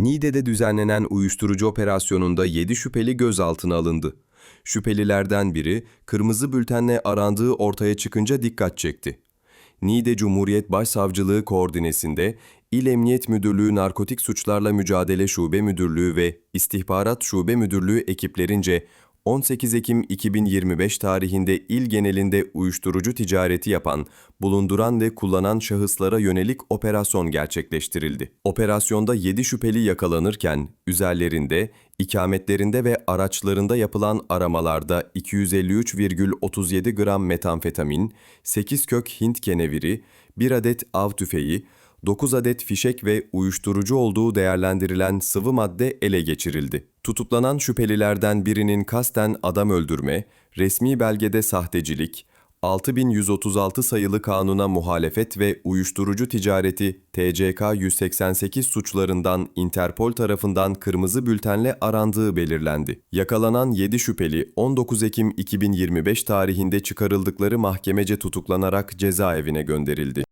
Niğde'de düzenlenen uyuşturucu operasyonunda 7 şüpheli gözaltına alındı. Şüphelilerden biri kırmızı bültenle arandığı ortaya çıkınca dikkat çekti. Niğde Cumhuriyet Başsavcılığı koordinesinde İl Emniyet Müdürlüğü Narkotik Suçlarla Mücadele Şube Müdürlüğü ve İstihbarat Şube Müdürlüğü ekiplerince 18 Ekim 2025 tarihinde il genelinde uyuşturucu ticareti yapan, bulunduran ve kullanan şahıslara yönelik operasyon gerçekleştirildi. Operasyonda 7 şüpheli yakalanırken üzerlerinde, ikametlerinde ve araçlarında yapılan aramalarda 253,37 gram metamfetamin, 8 kök Hint keneviri, 1 adet av tüfeği, 9 adet fişek ve uyuşturucu olduğu değerlendirilen sıvı madde ele geçirildi. Tutuklanan şüphelilerden birinin kasten adam öldürme, resmi belgede sahtecilik, 6136 sayılı kanuna muhalefet ve uyuşturucu ticareti TCK 188 suçlarından Interpol tarafından kırmızı bültenle arandığı belirlendi. Yakalanan 7 şüpheli 19 Ekim 2025 tarihinde çıkarıldıkları mahkemece tutuklanarak cezaevine gönderildi.